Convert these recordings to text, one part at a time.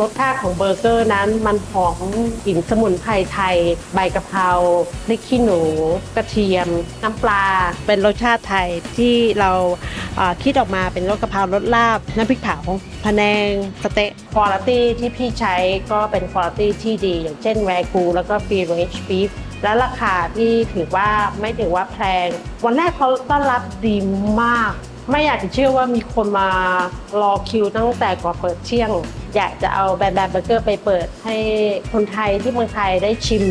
รสชาติของเบอร์เกอร์นั้นมันหอมกลิ่นสมุนไพรไทย ใบกะเพราพริกขี้หนู กระเทียม น้ำปลา เป็นรสชาติไทยที่เราคิดออกมาเป็นรสกะเพรารสลาบ น้ำพริกเผาพะแนงสเต๊ะคุณภาพที่พี่ใช้ก็เป็นคุณภาพที่ดี อย่างเช่นแวกูแล้วก็ฟรีเรนจ์บีฟและราคาที่ถือว่าไม่ถือว่าแพง วันแรกเขาต้อนรับดีมาก ไม่อยากจะเชื่อว่ามีคนมารอคิวตั้งแต่ก่อนเปิดเที่ยง อยากจะเอาแบรนด์แบรนด์เบอร์เกอร์ไปเปิดให้คนไทยที่เมืองไทยได้ชิม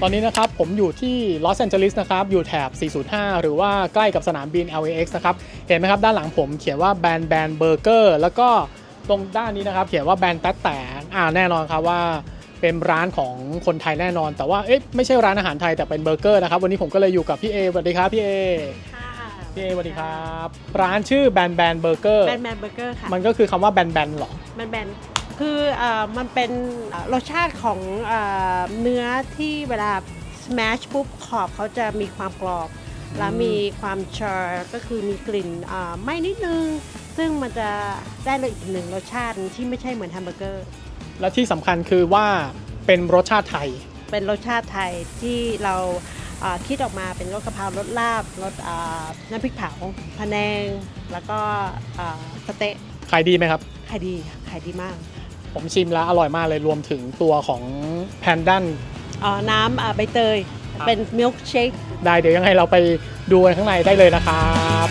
ตอนนี้นะครับผมอยู่ที่ลอสแอนเจลิสนะครับ อยู่แถบ 405 หรือว่าใกล้กับสนามบิน LAX นะครับ เห็นไหมครับ ด้านหลังผมเขียนว่าแบรนด์แบรนด์เบอร์เกอร์แล้วก็ตรงด้านนี้นะครับ เขียนว่าแบรนด์แต๊ดแต่อ่าแน่นอนครับว่า เป็นร้านของคนไทยแน่นอน แต่ว่าเอ๊ะไม่ใช่ร้านอาหารไทยแต่เป็นเบอร์เกอร์นะครับวันนี้ผมก็เลยอยู่กับพี่เอสวัสดีครับพี่เอพี่เอสวัสดีครับ ร้านชื่อแบรนด์แบรนด์เบอร์เกอร์แบรนด์แบรนด์เบอร์เกอร์ค่ะมันก็คือคำว่าแบรนด์แบรนด์เหรอมันแบนคือเอ่อมันเป็นเอ่อรสชาติของเอ่อเนื้อที่เวลา smash ปุ๊บขอบเขาจะมีความกรอบ แล้วมีความชาร์ก็คือมีกลิ่นอ่าไหม่นิดนึง ซึ่งมันจะได้เลยอีกหนึ่งรสชาติที่ไม่ใช่เหมือนแฮมเบอร์เกอร์ และที่สำคัญคือว่าเป็นรสชาติไทย เป็นรสชาติไทยที่เราอ่าคิดออกมาเป็นรสกะเพรารสลาบรสอ่าน้ำพริกเผาพะแนง แล้วก็อ่าสเต๊ะขายดีไหมครับ ขายดีค่ะขายดีมากผมชิมแล้วอร่อยมากเลยรวมถึงตัวของแพนดัน อ๋อน้ำอ่าใบเตย ครับ เป็นมิลค์เชค ได้เดี๋ยวยังไงเราไปดูกันข้างในได้เลยนะครับ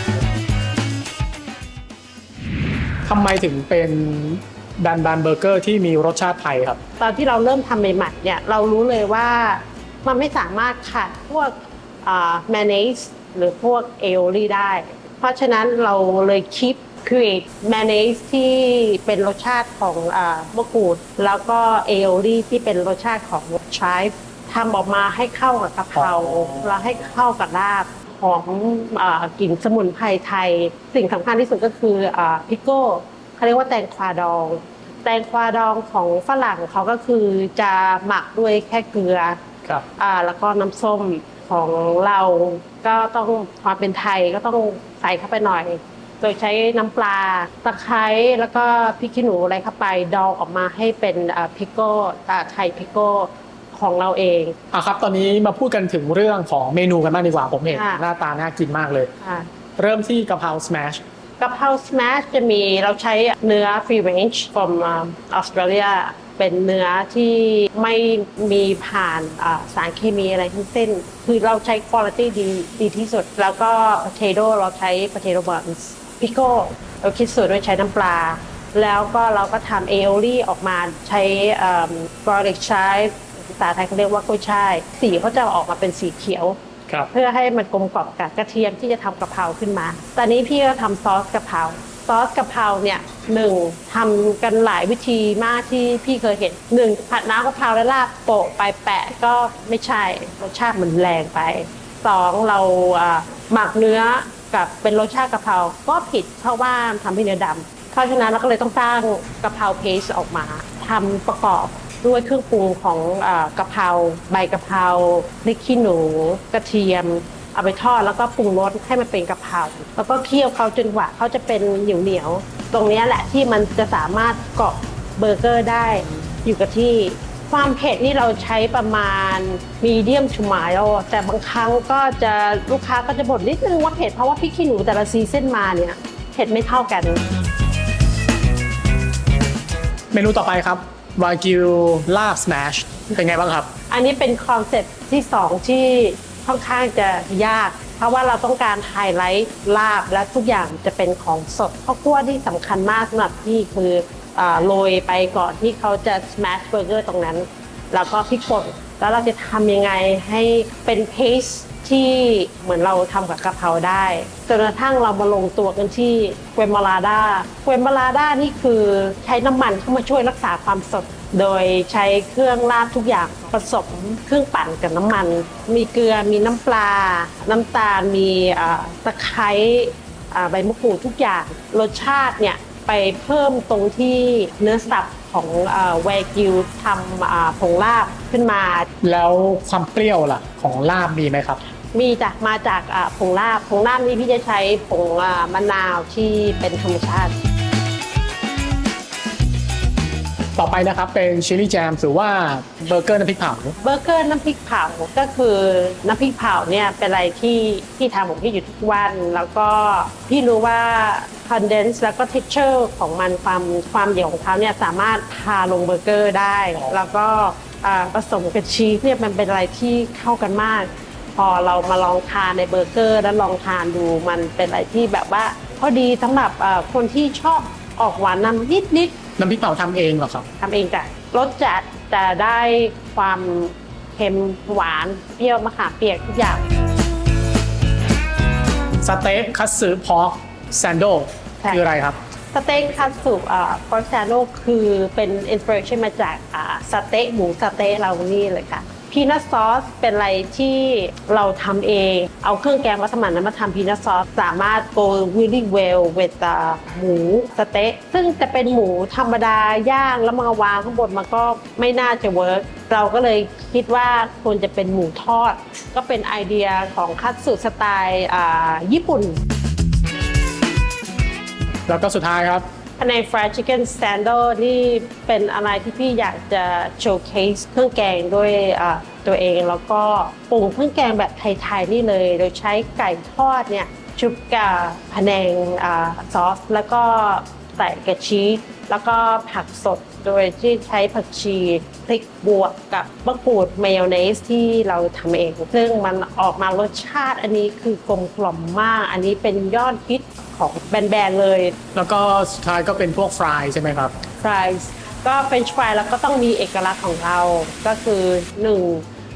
ทำไมถึงเป็น ดันบันเบอร์เกอร์ที่มีรสชาติไทยครับ ตอนที่เราเริ่มทำใหม่ๆเนี่ยเรารู้เลยว่ามันไม่สามารถขาดพวกแมเนสหรือพวกเอโอลี่ได้ เพราะฉะนั้นเราเลยคิด create mayonnaise ที่เป็นรสชาติของมะกรูด แล้วก็เอโอลี่ที่เป็นรสชาติของ chive ทำออกมาให้เข้ากับกะเพราแล้วให้เข้ากับลาบหอมอกลิ่นสมุนไพรไทย สิ่งสำคัญที่สุดก็คือพิโก้ เขาเรียกว่าแตงควาดอง แตงควาดองของฝรั่งเขาก็คือจะหมักด้วยแค่เกลือครับอ่าแล้วก็น้ำส้มของเราก็ต้องความเป็นไทยก็ต้องใส่เข้าไปหน่อย โดยใช้น้ำปลาตะไคร้แล้วก็พริกขี้หนูอะไรเข้าไปดองออกมาให้เป็นพิกโก้ไทยพิกโก้ของเราเองอะครับ ตอนนี้มาพูดกันถึงเรื่องของเมนูกันบ้างดีกว่าผมเห็นค่ะหน้าตาน่ากินมากเลยค่ะเริ่มที่กะเพราสแมช กะเพราสแมชจะมีเราใช้เนื้อ free range from ออสเตรเลียเป็นเนื้อที่ไม่มีผ่านสารเคมีอะไรทั้งสิ้น คือเราใช้คุณภาพดีดีที่สุด แล้วก็ potato เราใช้ potato buns pickle เราคิดสูตรด้วยใช้น้ำปลา แล้วก็เราก็ทำเอโอลี่ออกมาใช้เอิ่ม garlic chive ภาษาไทยเขาเรียกว่ากุ้ยช่าย สีเขาจะออกมาเป็นสีเขียว ครับ เพื่อให้มันกลมกล่อมกับกระเทียมที่จะทำกะเพราขึ้นมา ตอนนี้พี่ก็ทำซอสกะเพรา ซอสกะเพราเนี่ยหนึ่งทำกันหลายวิธีมากที่พี่เคยเห็นหนึ่งผัดน้ำกะเพราแล้วราดโปะไปแปะก็ไม่ใช่รสชาติมันแรงไปสองเราอ่าหมักเนื้อกับเป็นรสชาติกะเพราก็ผิดเพราะว่าทำให้เนื้อดำเพราะฉะนั้นเราก็เลยต้องสร้างกะเพราเพสออกมาทำประกอบ ด้วยเครื่องปรุงของอกะเพราใบกะเพราพริกขี้หนูกระเทียม เอาไปทอดแล้วก็ปรุงรสให้มันเป็นกะเพราแล้วก็เคี่ยวเขาจนกว่าเขาจะเป็นเหนียวเหนียวตรงนี้แหละที่มันจะสามารถเกาะเบอร์เกอร์ได้อยู่กับที่ความเผ็ดนี่เราใช้ประมาณมีเดียมชูมายแต่บางครั้งก็จะลูกค้าก็จะบ่นนิดนึงว่าเผ็ดเพราะว่าพริกขี้หนูแต่ละซีเส้นมาเนี่ยเผ็ดไม่เท่ากัน เมนูต่อไปครับ วากิวลาบสแมชเป็นไงบ้างครับ อันนี้เป็นคอนเซ็ปต์ที่สองที่ค่อนข้างจะยาก เพราะว่าเราต้องการไฮไลท์ลาบและทุกอย่างจะเป็นของสดข้าวคั่วที่สำคัญมากสำหรับพี่คืออโรยไปก่อนที่เขาจะ smash burger ตรงนั้น แล้วก็พริกป่นแล้วเราจะทำยังไงให้เป็นเพสที่เหมือนเราทำกับกะเพราได้จนกระทั่งเรามาลงตัวกันที่เกวมาลาดาเกวมาลาดานี่คือใช้น้ำมันเข้ามาช่วยรักษาความสด โดยใช้เครื่องราดทุกอย่างผสมเครื่องปั่นกับน้ำมัน มีเกลือมีน้ำปลา น้ำตาลมีตะไคร้ใบมะกรูดทุกอย่างรสชาติเนี่ย ไปเพิ่มตรงที่เนื้อสับของแวกิวทำอ่าผงลาบขึ้นมา แล้วความเปรี้ยวล่ะ ของลาบมีไหมครับ มีจ้ะมาจากอ่าผงลาบผงลาบนี้พี่จะใช้ผงอ่ามะนาวที่เป็นธรรมชาติ ต่อไปนะครับเป็นชิลลี่แจมหรือว่าเบอร์เกอร์น้ำพริกเผาเบอร์เกอร์น้ำพริกเผาก็คือน้ำพริกเผาเนี่ยเป็นอะไรที่ที่ทำของพี่อยู่ทุกวัน แล้วก็พี่รู้ว่า condense แล้วก็ texture ของมันความความเหนียวของเขาเนี่ยสามารถทาลงเบอร์เกอร์ได้ แล้วก็ผสมกับชีสเนี่ยมันเป็นอะไรที่เข้ากันมาก พอเรามาลองทานในเบอร์เกอร์ แล้วลองทานดูมันเป็นอะไรที่แบบว่าพอดีสำหรับคนที่ชอบออกหวานนำนิดๆ น้ำพริกเผาทำเองเหรอครับ ทำเองจ้ะรสจัดจะได้ความเค็มหวานเปรี้ยวมะขามเปียกทุกอย่างสเต๊กคัตสึพอกแซนโดใช่คืออะไรครับ สเต็กคัตสึอ่าพอร์ซาโนคือเป็นอินสปิเรชันมาจากอ่าสเต๊กหมูสเต๊กเรานี่เลยค่ะ พีนัทซอสเป็นอะไรที่เราทำเอง เอาเครื่องแกงมัสมั่นนั้นมาทำพีนัทซอสสามารถ go really well with อ่าหมูสเต๊กซึ่งจะเป็นหมูธรรมดาย่างแล้วมาวางข้างบนมันก็ไม่น่าจะเวิร์กเราก็เลยคิดว่าควรจะเป็นหมูทอด ก็เป็นไอเดียของคัตสึสไตล์อ่าญี่ปุ่น แล้วก็สุดท้ายครับ ใน fried chicken sandal นี่เป็นอะไรที่พี่อยากจะ showcase เครื่องแกงด้วยตัวเองแล้วก็ปรุงเครื่องแกงแบบไทยๆนี่เลย โดยใช้ไก่ทอดเนี่ยชุบกับพะแนงอซอส แล้วก็ใส่กระชีสแล้วก็ผักสดโดยที่ใช้ผักชีพริกบวกกับมะกรูดมายองเนสที่เราทำเอง ซึ่งมันออกมารสชาติอันนี้คือกลมกล่อมมาก อันนี้เป็นยอดฮิต ของแบรนด์ๆเลยแล้วก็สุดท้ายก็เป็นพวกฟรายใช่ไหมครับ ฟรายส์ก็เป็นฟรายแล้วก็ต้องมีเอกลักษณ์ของเราก็คือหนึ่ง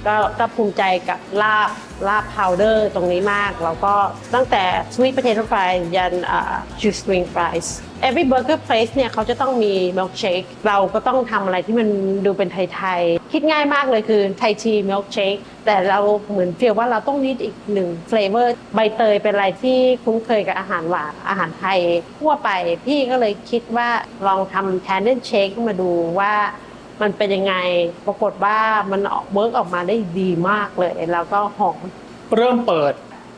ก็ก็ภูมิใจกับลาบลาบพาวเดอร์ตรงนี้มาก แล้วก็ตั้งแต่ sweet potato fries ยันอ่า shoestring fries every burger place เนี่ยเขาจะต้องมี milkshake เราก็ต้องทำอะไรที่มันดูเป็นไทยๆ คิดง่ายมากเลยคือไทยที milkshake แต่เราเหมือนเฟีลว่าเราต้องนิดอีกหนึ่ง flavor ใบเตยเป็นอะไรที่คุ้นเคยกับอาหารหวานอาหารไทยทั่วไป พี่ก็เลยคิดว่าลองทำ tandem shake มาดูว่า มันเป็นยังไงปรากฏว่ามันออกเวิร์กออกมาได้ดีมากเลย แล้วก็หอมเริ่มเปิด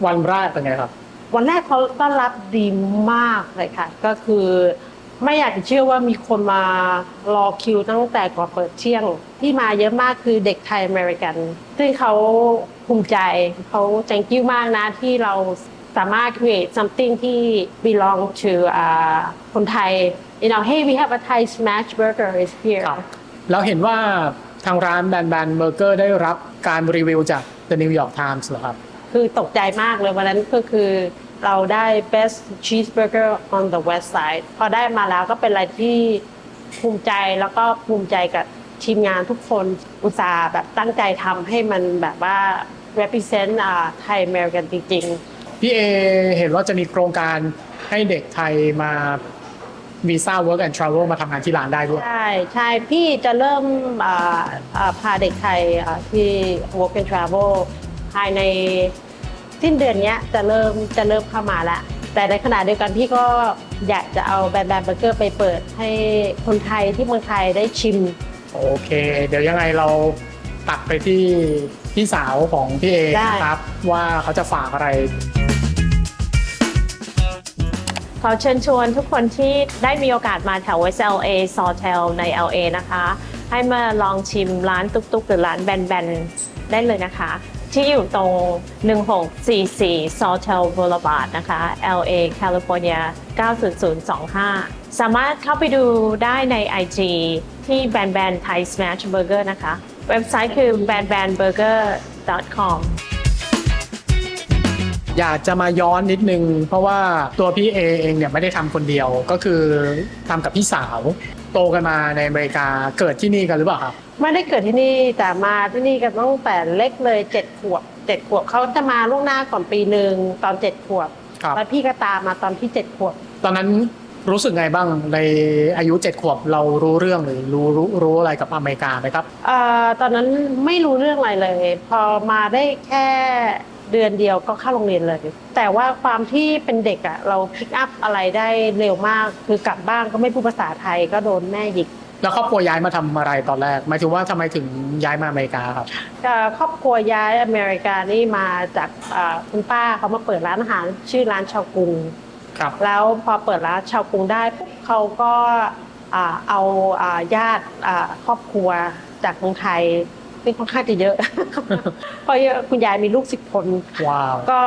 วันแรกเป็นไงครับ วันแรกเขาต้อนรับดีมากเลยค่ะ ก็คือไม่อยากจะเชื่อว่ามีคนมารอคิวตั้งแต่ก่อนเปิดเที่ยง ที่มาเยอะมากคือเด็กไทยอเมริกัน ซึ่งเขาภูมิใจเขา thank you มากนะที่เราสามารถ create something ที่ belong to อ่าคนไทย you know hey we have a Thai smash burger is here ครับแล้วเห็นว่าทางร้านแบนแบนเบอร์เกอร์ได้รับการรีวิวจาก The New York Times เหรอครับ คือตกใจมากเลยวันนั้นก็คือเราได้ best cheeseburger on the west side พอได้มาแล้วก็เป็นอะไรที่ภูมิใจแล้วก็ภูมิใจกับทีมงานทุกคนอุตส่าห์แบบตั้งใจทำให้มันแบบว่า represent อ่าไทยอเมริกันจริงพี่เอเห็นว่าจะมีโครงการให้เด็กไทยมา วีซ่า work and travel มาทำงานที่ร้านได้ด้วยๆใช่ใช่พี่จะเริ่มอ่าอ่าพาเด็กไทยอ่าที่ work and travel ภายในสิ้นเดือนเนี้ยจะเริ่มจะเริ่มเข้ามาแล้วแต่ในขณะเดียวกันพี่ก็อยากจะเอาแบรนด์แบรนด์เบอร์เกอร์ไปเปิดให้คนไทยที่เมืองไทยได้ชิม โอเค เดี๋ยวยังไงเราตัดไปที่พี่สาวของพี่เอได้ นะครับ ว่าเขาจะฝากอะไร ขอเชิญชวนทุกคนที่ได้มีโอกาสมาแถว West LA Sawtell ใน LA นะคะ ให้มาลองชิมร้านตุ๊กๆ หรือร้านแบนๆ ได้เลยนะคะ ที่อยู่ตรง 1644 Sawtell Boulevard นะคะ LA California 90025 สามารถเข้าไปดูได้ใน IG ที่แบนแบนไทย Smash Burger นะคะ เว็บไซต์คือ b a n b a n b u r g e r com อยากจะมาย้อนนิดนึง เพราะว่าตัวพี่เอเองเนี่ยไม่ได้ทำคนเดียวก็คือทำกับพี่สาว โตกันมาในอเมริกาเกิดที่นี่กันหรือเปล่าครับไม่ได้เกิดที่นี่แต่มาที่นี่กันตั้งแต่เล็กเลยเจ็ดขวบเจ็ดขวบเขาจะมาล่วงหน้าก่อนปีหนึ่งตอนเจ็ดขวบครับแล้วพี่ก็ตามมาตอนที่เจ็ดขวบ ตอนนั้นรู้สึกไงบ้างในอายุเจ็ดขวบเรารู้เรื่องหรือรู้รู้รู้อะไรกับอเมริกาไหมครับเอ่อตอนนั้นไม่รู้เรื่องอะไรเลย พอมาได้แค่ เดือนเดียวก็เข้าโรงเรียนเลย แต่ว่าความที่เป็นเด็กอะเราพิกอัพอะไรได้เร็วมาก คือกลับบ้านก็ไม่พูดภาษาไทยก็โดนแม่หยิกแล้วครอบครัวย้ายมาทำอะไรตอนแรกหมายถึงว่าทำไมถึงย้ายมาอเมริกาครับเอ่อครอบครัวย้ายอเมริกานี่มาจากเอ่อคุณป้าเขามาเปิดร้านอาหารชื่อร้านชาวกรุงครับแล้วพอเปิดร้านชาวกรุงได้ปุ๊บเขาก็อ่าเอาอ่าญาติอ่าครอบครัวจากเมืองไทย ซึ่งค่อนข้างจะเยอะ เพราะคุณยายมีลูกสิบคนว้าว ก็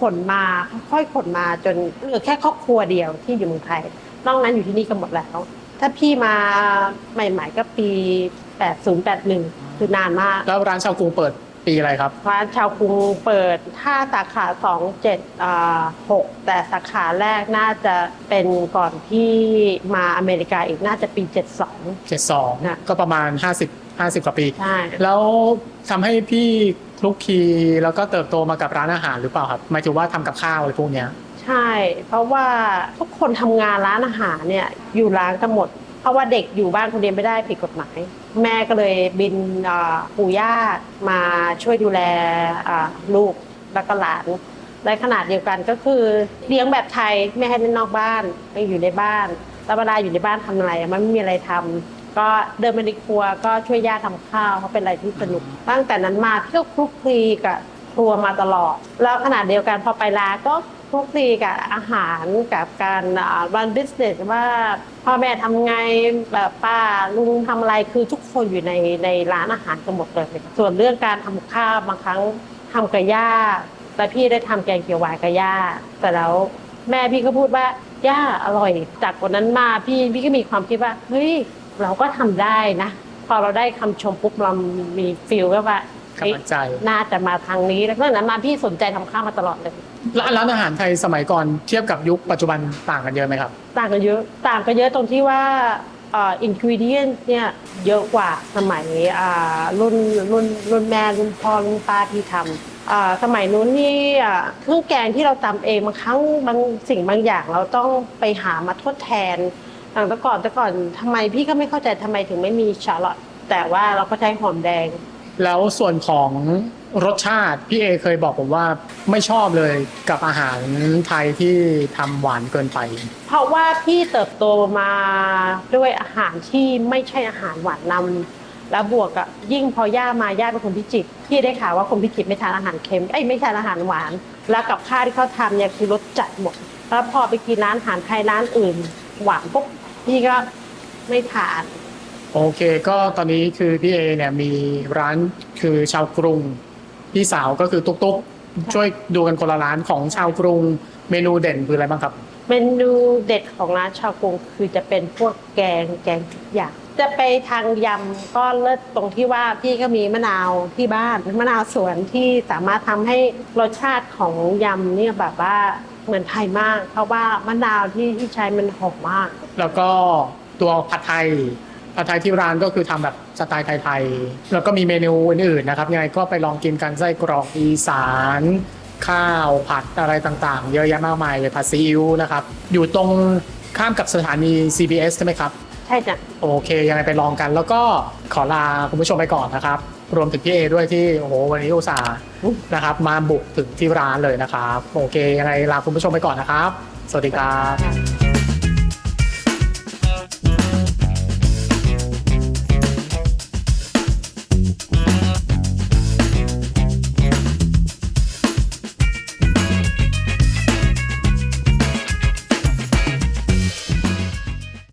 ขนมาค่อยๆขนมาจนเหลือแค่ครอบครัวเดียวที่อยู่เมืองไทยนอกนั้นอยู่ที่นี่กันหมดแล้ว ถ้าพี่มาใหม่ ๆ ก็ปี 8081 คือนานมากแล้วร้านชาวกรุงเปิดปีอะไรครับ ร้านชาวกรุงเปิดถ้าสาขา27อ่า6แต่สาขาแรกน่าจะเป็นก่อนที่มาอเมริกาอีกน่าจะปี 72 72ค่ะก็ประมาณ 50 50กว่าปี ใช่ แล้วทำให้พี่คลุกคลีแล้วก็เติบโตมากับร้านอาหารหรือเปล่าครับหมายถึงว่าทำกับข้าวอะไรพวกเนี้ย ใช่ เพราะว่าทุกคนทำงานร้านอาหารเนี่ยอยู่ร้านกันหมด เพราะว่าเด็กอยู่บ้านคนเดียวไม่ได้ผิดกฎหมาย แม่ก็เลยบินอ่าปู่ย่ามาช่วยดูแลอ่าลูกแล้วก็หลานในขนาดเดียวกันก็คือเลี้ยงแบบไทยไม่ให้เล่นนอกบ้านไม่อยู่ในบ้านแล้วเวลาอยู่ในบ้านทำอะไรมันไม่มีอะไรทำ ก็เดินไปในครัวก็ช่วยย่าทำข้าวเขาเป็นอะไรที่สนุก ตั้งแต่นั้นมาพี่ก็คลุกคลีกับครัวมาตลอด แล้วขนาดเดียวกันพอไปร้านก็คลุกคลีกับอาหารกับการรันบิสเนสว่าพ่อแม่ทำไงแบบป้าลุงทำอะไรคือทุกคนอยู่ในในร้านอาหารกันหมดเลยส่วนเรื่องการทำข้าวบางครั้งทำกับย่าแต่พี่ได้ทำแกงเขียวหวานกับย่าแต่แล้วแม่พี่ก็พูดว่าย่าอร่อย จากวันนั้นมาพี่พี่ก็มีความคิดว่าเฮ้ย เราก็ทำได้นะ พอเราได้คำชมปุ๊บเรามีฟิลก็ว่าเฮ้ยกำลังใจน่าจะมาทางนี้แล้วตั้งแต่นั้นมาพี่สนใจทำข้าวมาตลอดเลยร้านร้านอาหารไทยสมัยก่อนเทียบกับยุคปัจจุบันต่างกันเยอะไหมครับ ต่างกันเยอะต่างกันเยอะตรงที่ว่าอินกิวเดียนเนี่ยเยอะกว่าสมัยอ่ารุ่นรุ่นรุ่นแม่รุ่นพ่อรุ่นป้าที่ทำอ่าสมัยนู้นนี่อ่าเครื่องแกงที่เราตำเองบางครั้งบางสิ่งบางอย่างเราต้องไปหามาทดแทน อย่างแต่ก่อนแต่ก่อนทำไมพี่ก็ไม่เข้าใจทำไมถึงไม่มีชาร์ลอตแต่ว่าเราก็ใช้หอมแดง แล้วส่วนของรสชาติ พี่เอเคยบอกผมว่าไม่ชอบเลยกับอาหารไทยที่ทำหวานเกินไป เพราะว่าพี่เติบโตมาด้วยอาหารที่ไม่ใช่อาหารหวานนำแล้วบวกกับยิ่งพอย่ามาย่าเป็นคนพิจิตรพี่ได้ข่าวว่าคนพิจิตรไม่ทานอาหารเค็มไอ้ยไม่ทานอาหารหวาน แล้วกับข้าวที่เขาทำเนี่ยคือรสจัดหมดแล้วพอไปกินร้านอาหารไทยร้านอื่น หวานปุ๊บพี่ก็ไม่ทาน โอเคก็ตอนนี้คือพี่เอเนี่ยมีร้านคือชาวกรุง พี่สาวก็คือตุ๊กตุ๊กช่วยดูกันคนละร้านของชาวกรุง เมนูเด่นคืออะไรบ้างครับ เมนูเด็ดของร้านชาวกรุงคือจะเป็นพวกแกงแกงทุกอย่าง จะไปทางยำก็เลิศตรงที่ว่าพี่ก็มีมะนาวที่บ้านมะนาวสวนที่สามารถทำให้รสชาติของยำเนี่ยแบบว่าเหมือนไทยมาก เพราะว่ามะนาวที่ที่ใช้มันหอมมาก แล้วก็ตัวผัดไทย ผัดไทยที่ร้านก็คือทำแบบสไตล์ไทยๆ แล้วก็มีเมนูอื่นๆนะครับ ยังไงก็ไปลองกินกันไส้กรอกอีสาน ข้าวผัดอะไรต่างๆ เยอะแยะมากมายเลยผัดซีอิ๊วนะครับ อยู่ตรงข้ามกับสถานี CBS ใช่ไหมครับ ใช่จ้ะ โอเค ยังไงไปลองกัน แล้วก็ขอลาคุณผู้ชมไปก่อนนะครับ รวมถึงพี่เอด้วยที่โอ้โหวันนี้อุตส่าห์นะครับ มาบุกถึงที่ร้านเลยนะครับ โอเค ยังไงลาคุณผู้ชมไปก่อนนะครับ สวัสดีครับ